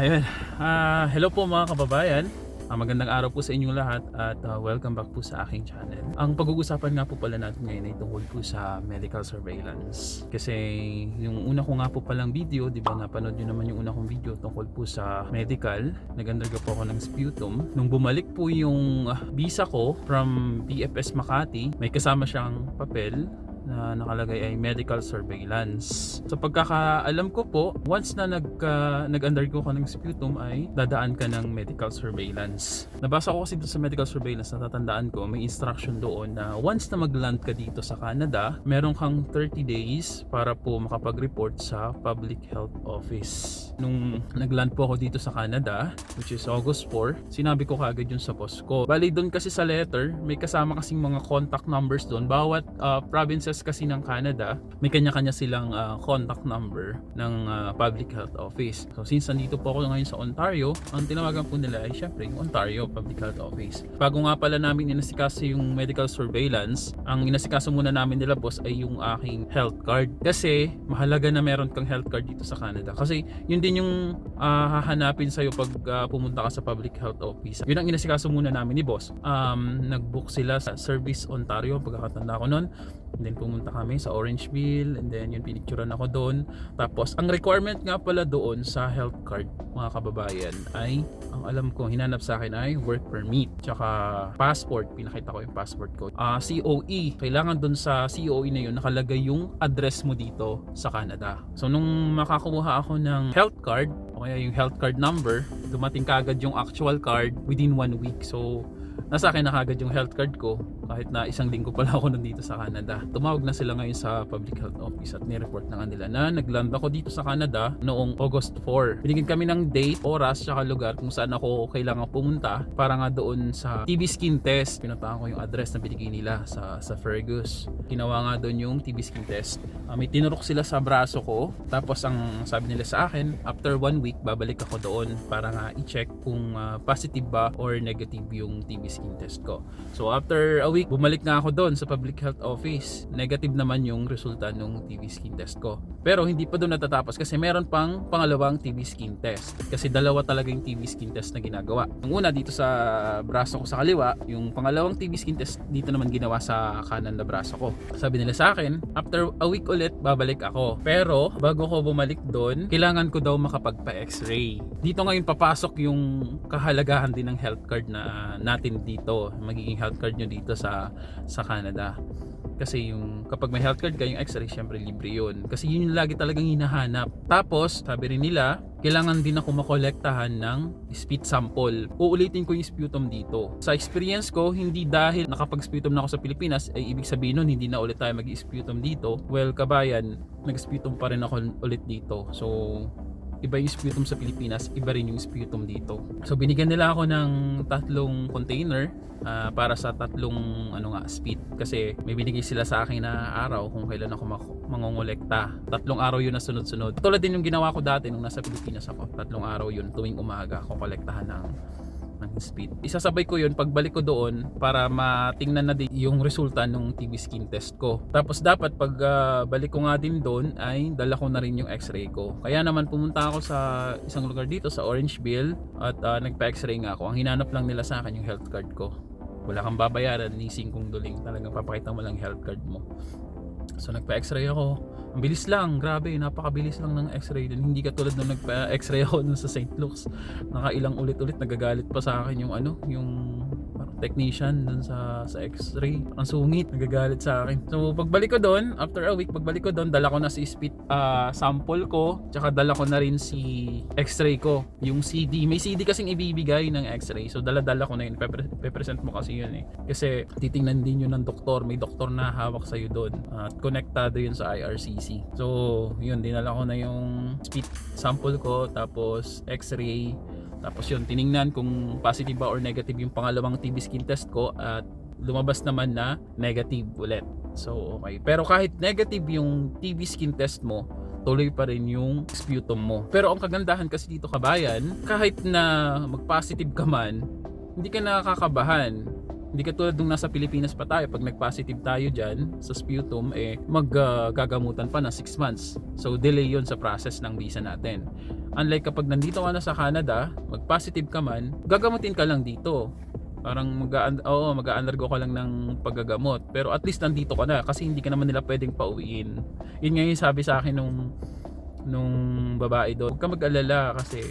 Ayun. Ah, hello po mga kababayan. Ah, magandang araw po sa inyong lahat at ah, welcome back po sa aking channel. Ang pag-uusapan nga po pala natin ngayon ay tungkol po sa medical surveillance. Kasi yung una ko nga po palang video, di ba napanood nyo naman yung una kong video tungkol po sa medical. Nag-undergo po ako ng sputum. Nung bumalik po yung visa ko from BFS Makati, may kasama siyang papel na nakalagay ay medical surveillance. Sa pagkakaalam ko po, once na nag, uh, nag-undergo ka ng sputum ay dadaan ka ng medical surveillance. Nabasa ko kasi doon sa medical surveillance, natatandaan ko, may instruction doon na once na mag-land ka dito sa Canada, meron kang 30 days para po makapag-report sa Public Health Office. Nung nag-land po ako dito sa Canada, which is August 4, sinabi ko kagad yun sa boss ko. Bali doon kasi sa letter, may kasama kasing mga contact numbers doon. Bawat uh, provinces kasi ng Canada, may kanya-kanya silang uh, contact number ng uh, Public Health Office. So since nandito po ako ngayon sa Ontario, ang tinawagan po nila ay syempre yung Ontario Public Health Office. Bago nga pala namin inasikaso yung medical surveillance, ang inasikaso muna namin nila boss ay yung aking health card. Kasi mahalaga na meron kang health card dito sa Canada. Kasi yun din yung uh, hahanapin sa'yo pag uh, pumunta ka sa Public Health Office. Yun ang inasikaso muna namin ni boss. Um, nag-book sila sa Service Ontario, pagkakatanda ko nun. And then pumunta kami sa Orangeville and then yun pinicturean ako doon. Tapos ang requirement nga pala doon sa health card mga kababayan ay ang alam ko hinanap sa akin ay work permit tsaka passport. Pinakita ko yung passport ko. Ah COE. Kailangan doon sa COE na yun nakalagay yung address mo dito sa Canada. So nung makakuha ako ng health card o kaya yung health card number, dumating kagad yung actual card within one week. So nasa akin na kagad yung health card ko kahit na isang linggo pala ako nandito sa Canada. Tumawag na sila ngayon sa Public Health Office at ni-report na kanila na nagland ako dito sa Canada noong August 4. Binigyan kami ng date, oras, tsaka lugar kung saan ako kailangan pumunta para nga doon sa TB skin test. Pinuntahan ko yung address na binigay nila sa, sa Fergus. Ginawa nga doon yung TB skin test. Uh, may tinurok sila sa braso ko. Tapos ang sabi nila sa akin, after one week, babalik ako doon para nga i-check kung uh, positive ba or negative yung TB skin test ko. So after a week, bumalik nga ako doon sa public health office. Negative naman yung resulta ng TB skin test ko. Pero hindi pa doon natatapos kasi meron pang pangalawang TB skin test. Kasi dalawa talaga yung TB skin test na ginagawa. Ang una dito sa braso ko sa kaliwa, yung pangalawang TB skin test dito naman ginawa sa kanan na braso ko. Sabi nila sa akin, after a week ulit, babalik ako. Pero bago ko bumalik doon, kailangan ko daw makapagpa-x-ray. Dito ngayon papasok yung kahalagahan din ng health card na natin dito. Magiging health card nyo dito sa sa Canada. Kasi yung kapag may health card ka, yung x-ray syempre libre yun. Kasi yun yung lagi talagang hinahanap. Tapos, sabi rin nila, kailangan din ako makolektahan ng spit sample. Uulitin ko yung sputum dito. Sa experience ko, hindi dahil nakapag-sputum na ako sa Pilipinas, ay ibig sabihin nun, hindi na ulit tayo mag-sputum dito. Well, kabayan, nag-sputum pa rin ako ulit dito. So, iba yung sputum sa Pilipinas, iba rin yung sputum dito. So binigyan nila ako ng tatlong container uh, para sa tatlong ano nga spit kasi may binigay sila sa akin na araw kung kailan ako mangongolekta. Tatlong araw yun na sunod-sunod. Tulad din yung ginawa ko dati nung nasa Pilipinas ako. Tatlong araw yun tuwing umaga ako kolektahan ng ng speed. Isasabay ko yun pagbalik ko doon para matingnan na din yung resulta ng TB skin test ko. Tapos dapat pag uh, balik ko nga din doon ay dala ko na rin yung x-ray ko. Kaya naman pumunta ako sa isang lugar dito sa Orangeville at uh, nagpa-x-ray nga ako. Ang hinanap lang nila sa akin yung health card ko. Wala kang babayaran ni singkong duling. Talagang papakita mo lang health card mo. So nagpa-x-ray ako. Ang bilis lang, grabe, napakabilis lang ng x-ray din. Hindi katulad nung nagpa-x-ray ako dun sa St. Luke's. Nakailang ulit-ulit nagagalit pa sa akin yung ano, yung technician dun sa sa x-ray. Ang sungit, nagagalit sa akin. So pagbalik ko doon, after a week, pagbalik ko doon, dala ko na si spit uh, sample ko, tsaka dala ko na rin si x-ray ko, yung CD. May CD kasing ibibigay ng x-ray. So dala-dala ko na yun. Pe-present mo kasi yun eh. Kasi titingnan din yun ng doktor. May doktor na hawak sa'yo doon. At konektado yun sa IRCC. So yun, dinala ko na yung spit sample ko, tapos x-ray, tapos yun, tiningnan kung positive ba or negative yung pangalawang TB skin test ko at lumabas naman na negative ulit. So okay. Pero kahit negative yung TB skin test mo, tuloy pa rin yung sputum mo. Pero ang kagandahan kasi dito kabayan, kahit na mag-positive ka man, hindi ka nakakabahan Hindi katulad nung nasa Pilipinas pa tayo, pag nag-positive tayo dyan sa sputum, eh maggagamutan pa ng 6 months. So delay yon sa process ng visa natin. Unlike kapag nandito ka na sa Canada, mag-positive ka man, gagamutin ka lang dito. Parang mag oo, mag-undergo ka lang ng paggagamot. Pero at least nandito ka na kasi hindi ka naman nila pwedeng pauwiin. Yun nga yung sabi sa akin nung nung babae doon. Huwag ka mag-alala kasi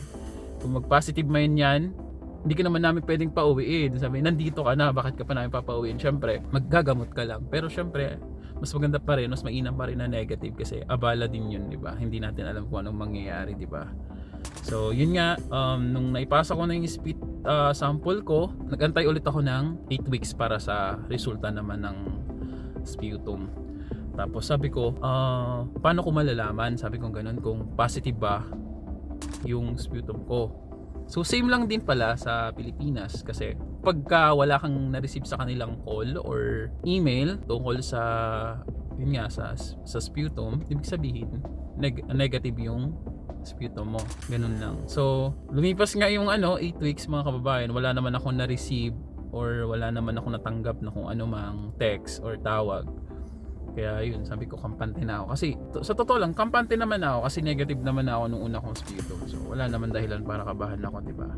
kung mag-positive man yan, hindi ka naman namin pwedeng pauwiin. Sabi, nandito ka na, bakit ka pa namin papauwiin? Siyempre, maggagamot ka lang. Pero siyempre, mas maganda pa rin, mas mainam pa rin na negative kasi abala din yun, di ba? Hindi natin alam kung anong mangyayari, di ba? So, yun nga, um, nung naipasa ko na yung spit uh, sample ko, nagantay ulit ako ng 8 weeks para sa resulta naman ng sputum. Tapos sabi ko, ah, paano ko malalaman? Sabi ko ganun, kung positive ba yung sputum ko. So same lang din pala sa Pilipinas kasi pagka wala kang na-receive sa kanilang call or email tungkol sa yun nga sa sa sputum, ibig sabihin neg- negative yung sputum mo. Ganun lang. So, lumipas nga yung ano, 8 weeks mga kababayan, wala naman ako na-receive or wala naman ako natanggap na kung ano mang text or tawag. Kaya yun, sabi ko kampante na ako. Kasi to, sa totoo lang, kampante naman ako kasi negative naman ako nung una kong sputum. So wala naman dahilan para kabahan ako, di ba?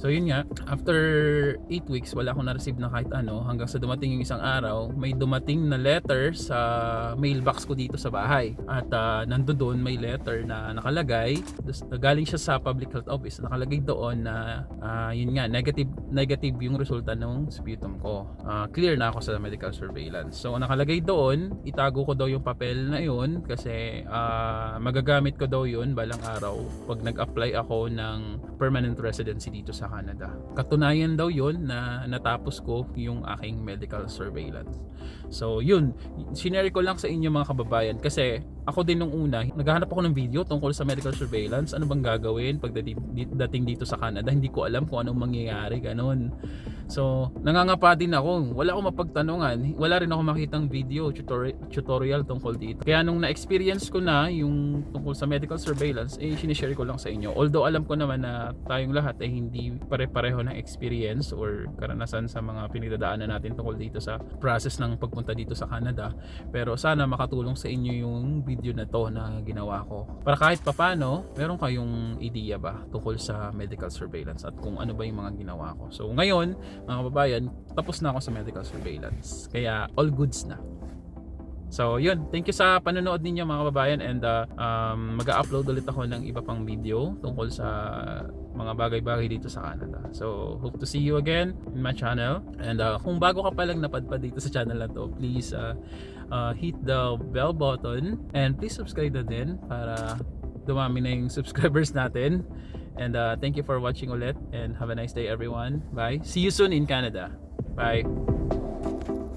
So yun nga, after 8 weeks, wala akong na-receive na kahit ano. Hanggang sa dumating yung isang araw, may dumating na letter sa mailbox ko dito sa bahay. At uh, nando doon may letter na nakalagay, dus- galing siya sa public health office, nakalagay doon na ah, yun nga, negative, negative yung resulta ng sputum ko. Ah, clear na ako sa medical surveillance. So nakalagay doon, itago ko daw yung papel na yun kasi ah, magagamit ko daw yun balang araw pag nag-apply ako ng permanent residency dito sa Canada. Katunayan daw yun na natapos ko yung aking medical surveillance. So yun, sinare ko lang sa inyo mga kababayan kasi ako din nung una, naghahanap ako ng video tungkol sa medical surveillance. Ano bang gagawin pag dating, dating dito sa Canada? Hindi ko alam kung anong mangyayari, ganun. So, nangangapa din ako. Wala akong mapagtanungan. Wala rin ako makitang video tutorial, tungkol dito. Kaya nung na-experience ko na yung tungkol sa medical surveillance, eh sinishare ko lang sa inyo. Although alam ko naman na tayong lahat ay hindi pare-pareho ng experience or karanasan sa mga pinagdadaanan natin tungkol dito sa process ng pagpunta dito sa Canada. Pero sana makatulong sa inyo yung video na to na ginawa ko. Para kahit papano, meron kayong idea ba tungkol sa medical surveillance at kung ano ba yung mga ginawa ko. So ngayon, mga kababayan, tapos na ako sa medical surveillance. Kaya all goods na. So, yun. Thank you sa panonood ninyo mga kababayan and uh, um, mag-upload ulit ako ng iba pang video tungkol sa mga bagay-bagay dito sa Canada. So, hope to see you again in my channel. And uh, kung bago ka pa lang napadpad dito sa channel na to, please uh, uh, hit the bell button and please subscribe na din para dumami na yung subscribers natin. And uh, thank you for watching ulit and have a nice day everyone. Bye. See you soon in Canada. Bye.